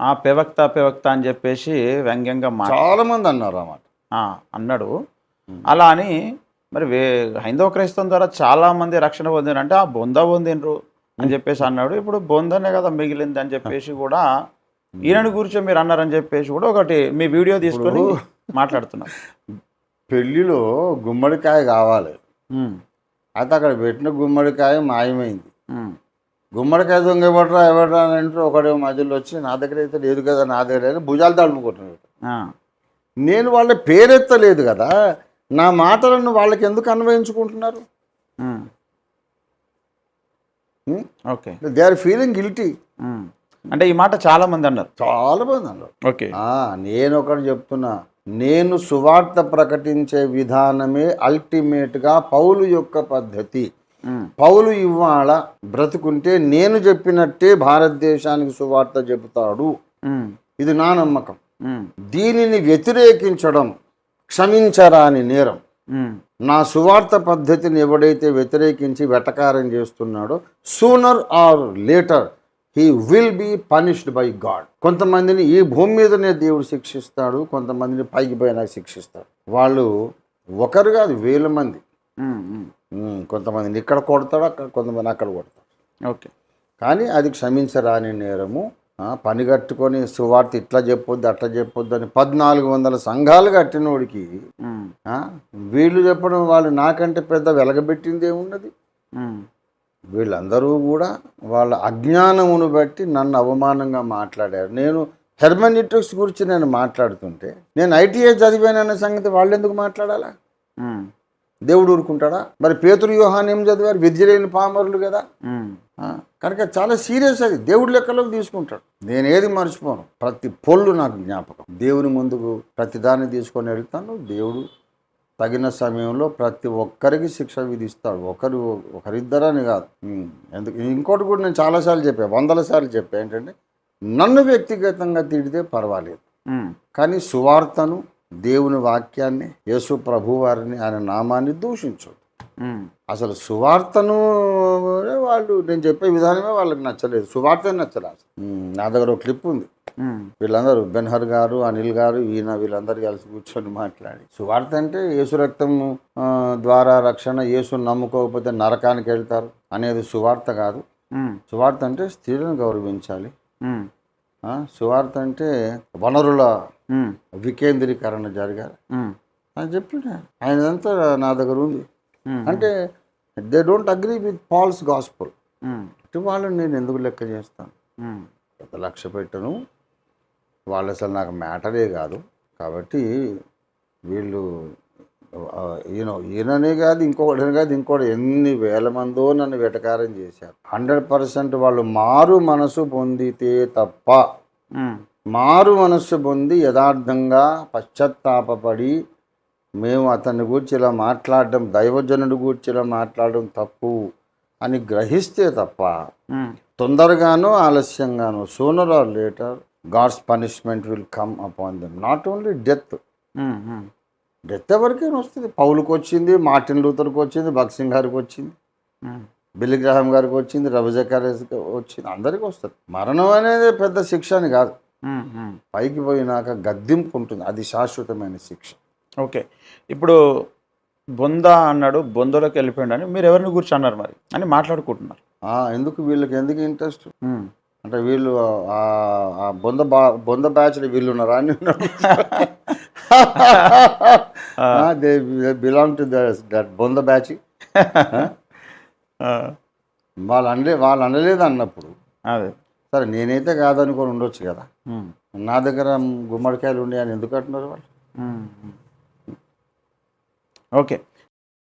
ఆ పెవక్త పెవక్త అని చెప్పేసి వ్యంగ్యంగా మా చాలా మంది అన్నారు అన్నమాట ఆ, అన్నాడు. అలా అని మరి వే హైందవ క్రైస్తవం ద్వారా చాలా మంది రక్షణ పొందిన అంటే ఆ బొంద పొందినరు అని చెప్పేసి అన్నాడు. ఇప్పుడు బొందనే కదా మిగిలింది అని చెప్పేసి కూడా ఈయనని గురించి మీరు అన్నారని చెప్పేసి కూడా ఒకటి మీ వీడియో తీసుకొని మాట్లాడుతున్నారు పెళ్ళిలో గుమ్మడికాయ కావాలి. అయితే అక్కడ పెట్టిన గుమ్మడికాయ మాయమైంది. గుమ్మడికాయ దొంగ ఎవడరా ఎవడరా అని అంటే ఒకడే మధ్యలో వచ్చి నా దగ్గర అయితే లేదు కదా నా దగ్గర లేదు భుజాలు తడుపుకుంటున్నాడు ఆ, నేను వాళ్ళ పేరెత్తలేదు కదా నా మాటలను వాళ్ళకి ఎందుకు అన్వయించుకుంటున్నారు? Okay. They are feeling guilty. అంటే ఈ మాట చాలా మంది అన్నారు. చాలా మంది అన్నారు. ఓకే. నేను ఒకటి చెప్తున్నా నేను సువార్త ప్రకటించే విధానమే అల్టిమేట్గా పౌలు యొక్క పద్ధతి. పౌలు ఇవాళ బ్రతుకుంటే నేను చెప్పినట్టే భారతదేశానికి సువార్త చెబుతాడు. ఇది నా నమ్మకం. దీనిని వ్యతిరేకించడం క్షమించరాని నేరం. నా సువార్త పద్ధతిని ఎవడైతే వ్యతిరేకించి వెటకారం చేస్తున్నాడో sooner or later he will be punished by God కొంతమందిని ఈ భూమి మీదనే దేవుడు శిక్షిస్తాడు కొంతమందిని పైకి పోయినా శిక్షిస్తాడు. వాళ్ళు ఒకరు కాదు వేల మంది. కొంతమందిని ఇక్కడ కొడతాడు అక్కడ కొంతమంది అక్కడ కొడతాడు. ఓకే. కానీ అది క్షమించరాని నేరము పని కట్టుకొని సువార్త ఇట్లా చెప్పొద్దు అట్లా చెప్పొద్దు అని పద్నాలుగు వందల సంఘాలు కట్టినోడికి వీళ్ళు చెప్పడం వాళ్ళు నాకంటే పెద్ద వెలగబెట్టింది ఏమున్నది వీళ్ళందరూ కూడా వాళ్ళ అజ్ఞానమును బట్టి నన్ను అవమానంగా మాట్లాడారు. నేను హెర్మనిటిక్స్ గురించి నేను మాట్లాడుతుంటే నేను ఐటీఐ చదివానన్న సంగతి వాళ్ళు ఎందుకు మాట్లాడాలా దేవుడు ఊరుకుంటాడా? మరి పేతురు యోహాన్ ఏం చదివారు? విద్య లేని పామరులు కదా. కనుక చాలా సీరియస్ అది. దేవుడి లెక్కలోకి తీసుకుంటాడు. నేను ఏది మర్చిపోను. ప్రతి పొల్లు నాకు జ్ఞాపకం. దేవుని ముందుకు ప్రతి దాన్ని తీసుకొని వెళ్తాను. దేవుడు తగిన సమయంలో ప్రతి ఒక్కరికి శిక్ష విధిస్తాడు. ఒకరు ఒకరిద్దరని కాదు. ఎందుకు? ఇంకోటి కూడా నేను చాలాసార్లు చెప్పాను వందల సార్లు చెప్పాను ఏంటంటే నన్ను వ్యక్తిగతంగా తిడితే పర్వాలేదు. కానీ సువార్తను దేవుని వాక్యాన్ని యేసు ప్రభువారిని ఆయన నామాన్ని దూషించు ఉమ్, అసలు సువార్తను వాళ్ళు నేను చెప్పే విధానమే వాళ్ళకి నచ్చలేదు. సువార్త నచ్చలేదు నా దగ్గర ఒక క్లిప్ ఉంది. వీళ్ళందరూ బెన్హర్ గారు అనిల్ గారు ఈయన వీళ్ళందరూ కలిసి కూర్చొని మాట్లాడి. సువార్త అంటే యేసు రక్తము ఆ, ద్వారా రక్షణ యేసు నమ్ముకోకపోతే నరకానికి వెళ్తారు అనేది సువార్త కాదు. సువార్త అంటే స్త్రీలను గౌరవించాలి. సువార్త అంటే వనరుల వికేంద్రీకరణ జరగాలి ఉమ్, అని చెప్పిన ఆయనదంతా నా దగ్గర ఉంది. అంటే they don't agree with Paul's gospel వాళ్ళని నేను ఎందుకు లెక్క చేస్తాను? పెద్ద లక్ష్య పెట్టను. వాళ్ళు అసలు నాకు మ్యాటరే కాదు. కాబట్టి వీళ్ళు ఈయన ఈయననే కాదు ఇంకొకటి కాదు ఇంకోటి ఎన్ని వేల మందో నన్ను వెటకారం చేశారు. హండ్రెడ్ పర్సెంట్ వాళ్ళు మారు మనసు పొందితే తప్ప మారు మనస్సు పొంది యథార్థంగా పశ్చాత్తాపపడి మేము అతన్ని గూర్చి ఇలా మాట్లాడడం దైవజనుడి గూర్చి ఇలా మాట్లాడడం తప్పు అని గ్రహిస్తే తప్ప తొందరగానో ఆలస్యంగానో sooner or later God's punishment will come upon them not only death death ఎవరికైనా వస్తుంది. పౌలుకి వచ్చింది మార్టిన్ లూథర్కి వచ్చింది భక్సింగ్ గారికి వచ్చింది బిల్లి గ్రహం గారికి వచ్చింది రవిజకారికి వచ్చింది అందరికీ వస్తుంది. మరణం అనేది పెద్ద శిక్ష అని కాదు. పైకి పోయినాక గద్దింపు ఉంటుంది. అది శాశ్వతమైన శిక్ష. ఓకే. ఇప్పుడు బొంద అన్నాడు బొందలోకి వెళ్ళిపోయాడు అని మీరు ఎవరిని కూర్చో అన్నారు మరి? అని మాట్లాడుకుంటున్నారు. ఎందుకు వీళ్ళకి ఎందుకు ఇంట్రెస్ట్? అంటే వీళ్ళు బొంద బా బొంద బ్యాచ్లో వీళ్ళు ఉన్నారా అని దే బిలాంగ్ టు దట్ బొంద బ్యాచ్ వాళ్ళు అనలే వాళ్ళు అనలేదు అన్నప్పుడు. అదే. సరే నేనైతే కాదనుకొని ఉండొచ్చు కదా. ఉమ్, నా దగ్గర గుమ్మడికాయలు ఉండే అని ఎందుకు అంటున్నారు వాళ్ళు? ఉమ్, ఉమ్. ఓకే